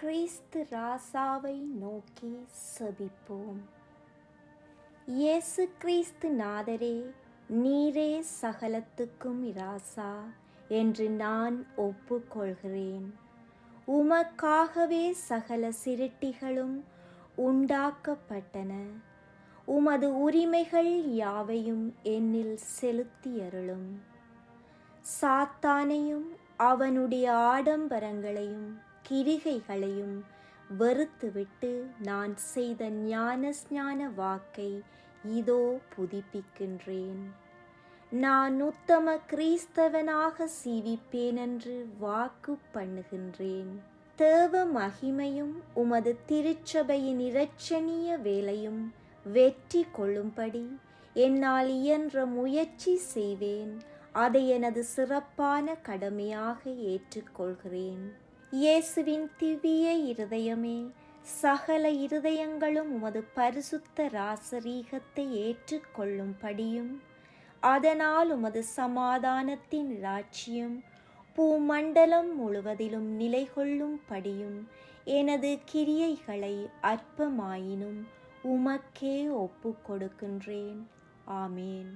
கிறிஸ்து ராசாவை நோக்கி செபிப்போம். இயேசு கிறிஸ்து நாதரே நீரே சகலத்துக்கும் ராசா என்று நான் ஒப்புக்கொள்கிறேன். உமக்காகவே சகல சிருட்டிகளும் உண்டாக்கப்பட்டன. உமது உரிமைகள் யாவையும் என்னில் செலுத்தியருளும். சாத்தானையும் அவனுடைய ஆடம்பரங்களையும் கிரிகைகளையும் வெறுத்துவிட்டு நான் செய்த ஞான ஸ்ஞான வாக்கை இதோ புதுப்பிக்கின்றேன். நான் உத்தம கிறிஸ்தவனாக சீவிப்பேன் என்று வாக்கு பண்ணுகின்றேன். தேவ மகிமையும் உமது திருச்சபையின் இரட்சணிய வேலையும் வெற்றி கொள்ளும்படி என்னால் இயன்ற முயற்சி செய்வேன். அதை எனது சிறப்பான கடமையாக ஏற்றுக்கொள்கிறேன். இயேசுவின் திவ்ய இருதயமே சகல இருதயங்களும் உமது பரிசுத்த ராசரீகத்தை ஏற்றுக்கொள்ளும்படியும் அதனால் உமது சமாதானத்தின் ராட்சியம் பூமண்டலம் முழுவதிலும் நிலை கொள்ளும்படியும் எனது கிரியைகளை அற்பமாயினும் உமக்கே ஒப்பு கொடுக்கின்றேன் ஆமேன்.